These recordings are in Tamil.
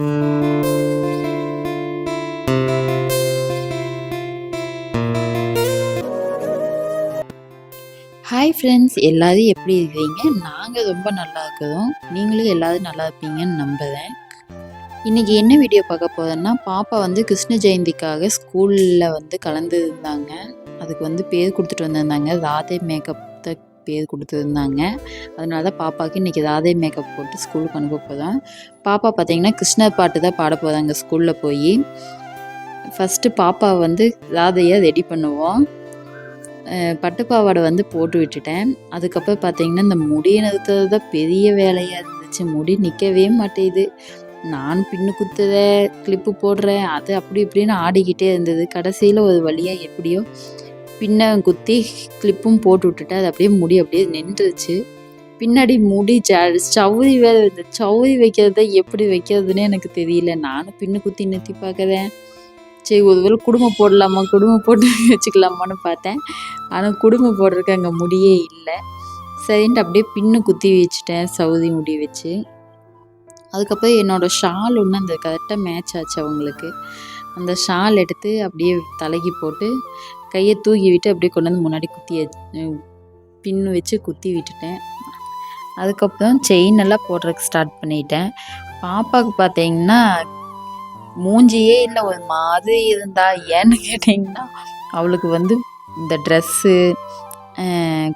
ஹாய் ஃப்ரெண்ட்ஸ் எல்லாரும் எப்படி இருக்கீங்க? நாங்கள் ரொம்ப நல்லா இருக்கிறோம் நீங்களும் எல்லாரும் நல்லா இருப்பீங்கன்னு நம்புகிறேன் இன்றைக்கி என்ன வீடியோ பார்க்க போகிறேன்னா பாப்பா வந்து கிருஷ்ண ஜெயந்திக்காக ஸ்கூலில் வந்து கலந்துருந்தாங்க. அதுக்கு வந்து பேர் கொடுத்துட்டு வந்திருந்தாங்க ராதே மேக்கப் பேர் கொடுத்துருந்தாங்க. அதனால தான் பாப்பாவுக்கு இன்றைக்கி ராதே மேக்கப் போட்டு ஸ்கூலுக்கு அனுப்ப போகிறோம் பாப்பா பார்த்தீங்கன்னா கிருஷ்ணர் பாட்டு தான் பாட போகிறாங்க ஸ்கூலில் போய். ஃபஸ்ட்டு பாப்பா வந்து ராதையை ரெடி பண்ணுவோம். பட்டுப்பாவாடை வந்து போட்டு விட்டுட்டேன். அதுக்கப்புறம் பார்த்தீங்கன்னா இந்த முடியை நிறுத்துறது தான் பெரிய வேலையாக இருந்துச்சு. முடி நிற்கவே மாட்டேங்குது. நான் பின்னு குத்துற கிளிப்பு போடுறேன் அது அப்படி இப்படின்னு ஆடிக்கிட்டே இருந்தது. கடைசியில் ஒரு வழியாக எப்படியோ பின்ன குத்தி கிளிப்பும் போட்டு விட்டுட்டேன் அது அப்படியே முடி அப்படியே நின்றுச்சு. பின்னாடி முடி ஜ சவுதி வேறு இந்த சவுதி வைக்கிறத எப்படி வைக்கிறதுனே எனக்கு தெரியல. நானும் பின்னு குத்தி நிறுத்தி பார்க்குறேன். சரி ஒருவேளை குடும்பம் போடலாமா? குடும்பம் போட்டு வச்சுக்கலாமான்னு பார்த்தேன். ஆனால் குடும்பம் போடுறதுக்கு அங்கே முடியே இல்லை. சரின்ட்டு அப்படியே பின்னு குத்தி வச்சுட்டேன் சவுதி முடி வச்சு. அதுக்கப்புறம் என்னோடய ஷால் ஒன்று அந்த கரெக்டாக மேட்ச் ஆச்சு அவங்களுக்கு. அந்த ஷால் எடுத்து அப்படியே தலைக்கு போட்டு கையை தூக்கி விட்டு அப்படியே கொண்டு வந்து முன்னாடி குத்தி வச்சு- பின்னு வச்சு குத்தி விட்டுட்டேன். அதுக்கப்புறம் செயின் எல்லாம் போடுறதுக்கு ஸ்டார்ட் பண்ணிட்டேன். பாப்பாவுக்கு பார்த்தீங்கன்னா மூஞ்சியே இல்லை ஒரு மாதிரி இருந்தா ஏன்னு கேட்டிங்கன்னா அவளுக்கு வந்து இந்த ட்ரெஸ்ஸு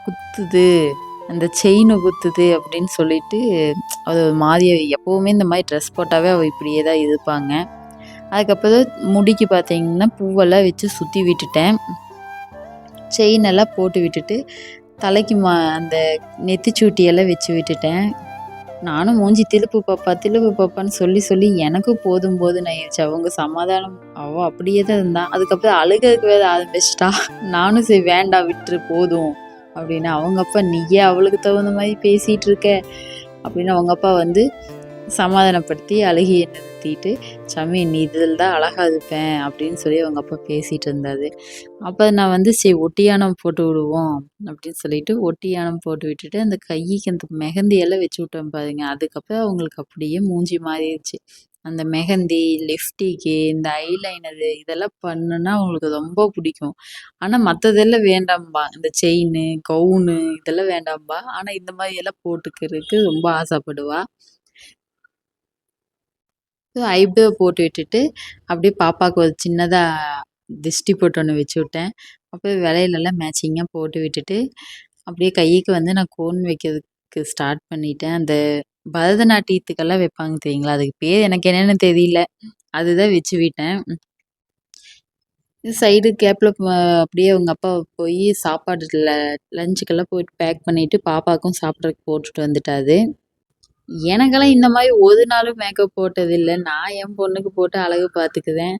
குத்துது அந்த செயினு குத்துது அப்படின்னு சொல்லிட்டு அது ஒரு மாதிரி எப்போவுமே இந்த மாதிரி ட்ரெஸ் போட்டாவே அவள் இப்படியே தான் இருப்பாங்க. அதுக்கப்புறம் முடிக்கு பார்த்தீங்கன்னா பூவெல்லாம் வச்சு சுற்றி விட்டுட்டேன். செயின் எல்லாம் போட்டு விட்டுட்டு தலைக்கு மா அந்த நெத்திச்சூட்டியெல்லாம் வச்சு விட்டுட்டேன். நானும் மூஞ்சி திருப்பு பாப்பா திருப்பு பாப்பான்னு சொல்லி சொல்லி எனக்கு போதும் போதும் ஆயிடுச்சு. அவங்க சமாதானம் அவ அப்படியே தான் இருந்தான் அதுக்கப்புறம் அழுகிறதுக்கு வேற ஆரம்பிச்சிட்டா. நானும் சரி வேண்டாம் விட்டுரு போதும். அப்படின்னு அவங்க அப்பா நீயே அவளுக்கு தகுந்த மாதிரி பேசிகிட்டு இருக்க. அப்படின்னு அவங்க அப்பா வந்து சமாதானப்படுத்தி அழுகியை நிறுத்திட்டு சாமி நீ இதில் தான் அழகாக இருப்பேன் அப்படின்னு சொல்லி அவங்க அப்பா பேசிகிட்டு இருந்தாரு. அப்போ நான் வந்து சரி ஒட்டியானம் போட்டு விடுவோம் அப்படின்னு சொல்லிட்டு ஒட்டியானம் போட்டு விட்டுட்டு அந்த கைக்கு அந்த மெஹந்தியெல்லாம் வச்சு விட்டோம் பாருங்க. அதுக்கப்புறம் அவங்களுக்கு அப்படியே மூஞ்சி மாறிடுச்சு. அந்த மெஹந்தி லிப்டிக்கு இந்த ஐலைனரு இதெல்லாம் பண்ணுன்னா அவங்களுக்கு ரொம்ப பிடிக்கும். ஆனால் மற்றதெல்லாம் வேண்டாம்பா. இந்த செயின் கவுனு இதெல்லாம் வேண்டாம்பா. ஆனால் இந்த மாதிரி எல்லாம் போட்டுக்கிறதுக்கு ரொம்ப ஆசைப்படுவா. ஐப்ரோ போட்டு விட்டுட்டு அப்படியே பாப்பாவுக்கு ஒரு சின்னதாக திஷ்டி போட்டு ஒன்று வச்சு விட்டேன். அப்படியே விலையிலலாம் மேட்சிங்காக போட்டு விட்டுட்டு அப்படியே கைக்கு வந்து நான் கோன் வைக்கிறதுக்கு ஸ்டார்ட் பண்ணிட்டேன். அந்த பரதநாட்டியத்துக்கெல்லாம் வைப்பாங்க தெரியுங்களா? அதுக்கு பேர் எனக்கு என்னென்னு தெரியல. அதுதான் வச்சு விட்டேன். சைடு கேப்பில் அப்படியே அவங்க அப்பா போய் சாப்பாடு லஞ்சுக்கெல்லாம் போயிட்டு பேக் பண்ணிவிட்டு பாப்பாவுக்கும் சாப்பிட்றதுக்கு போட்டுட்டு வந்துட்டாரு. எனக்கெல்லாம் இந்த மாதிரி ஒரு நாளும் மேக்கப் போட்டதில்லை. நான் என் பொண்ணுக்கு போட்டு அழகு பார்த்துக்குவேன்.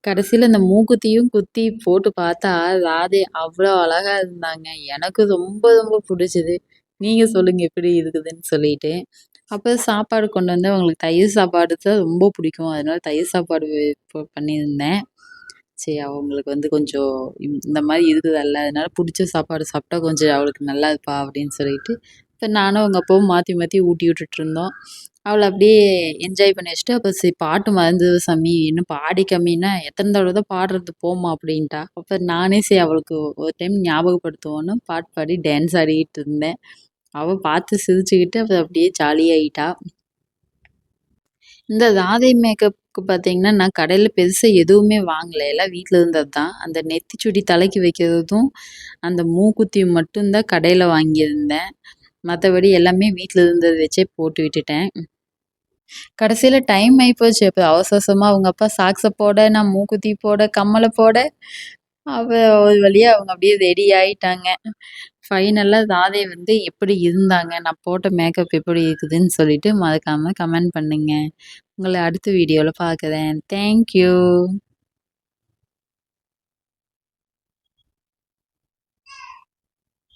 கடைசியில் இந்த மூக்குத்தியும் குத்தி போட்டு பார்த்தா ராதே அவ்வளோ அழகாக இருந்தாங்க. எனக்கு ரொம்ப ரொம்ப பிடிச்சது. நீங்கள் சொல்லுங்கள் எப்படி இருக்குதுன்னு சொல்லிட்டு. அப்போ சாப்பாடு கொண்டு வந்து அவங்களுக்கு தயிர் சாப்பாடு தான் ரொம்ப பிடிக்கும். அதனால தயிர் சாப்பாடு பண்ணியிருந்தேன். சரி அவங்களுக்கு வந்து கொஞ்சம் இந்த- இந்த மாதிரி இருக்குதல்ல அதனால பிடிச்ச சாப்பாடு சாப்பிட்டா கொஞ்சம் அவளுக்கு நல்லா இருப்பா அப்படின்னு சொல்லிட்டு இப்போ நானும் அவங்க அப்பாவும் மாற்றி மாற்றி ஊட்டி விட்டுட்டு இருந்தோம். அவளை அப்படியே என்ஜாய் பண்ணி வச்சுட்டு அப்போ சரி பாட்டு மறந்தது சாமி இன்னும் பாடி கம்மின்னா எத்தனை தடவை தான் பாடுறது போமா அப்படின்ட்டா. அப்போ நானே சரி அவளுக்கு ஒரு டைம் ஞாபகப்படுத்துவோன்னு பாட்டு பாடி டான்ஸ் ஆடிக்கிட்டு இருந்தேன். அவள் பார்த்து சிரிச்சுக்கிட்டு அவள் அப்படியே ஜாலியாகிட்டா இந்த ராதை மேக்கப்புக்கு பார்த்தீங்கன்னா நான் கடையில் பெருசாக எதுவுமே வாங்கலை. எல்லாம் வீட்டில் இருந்தது தான். அந்த நெத்திச்சுடி தலைக்கு வைக்கிறதும் அந்த மூக்குத்தியும் மட்டும்தான் கடையில் வாங்கியிருந்தேன். மற்றபடி எல்லாமே வீட்டில் இருந்தது வச்சே போட்டு விட்டுட்டேன். கடைசியில் டைம் ஆகிப்போச்சு அப்போ அவசரமாக அவங்க அப்பா சாக்ஸை போட நான் மூக்குத்தி போட கம்மலை போட அவ ஒரு வழியாக அவங்க அப்படியே ரெடி ஆயிட்டாங்க. ஃபைனலாக ராதே வந்து எப்படி இருந்தாங்க? நான் போட்ட மேக்கப் எப்படி இருக்குதுன்னு சொல்லிட்டு மறக்காமல் கமெண்ட் பண்ணுங்கள் உங்களை அடுத்த வீடியோவில் பார்க்குறேன். தேங்க்யூ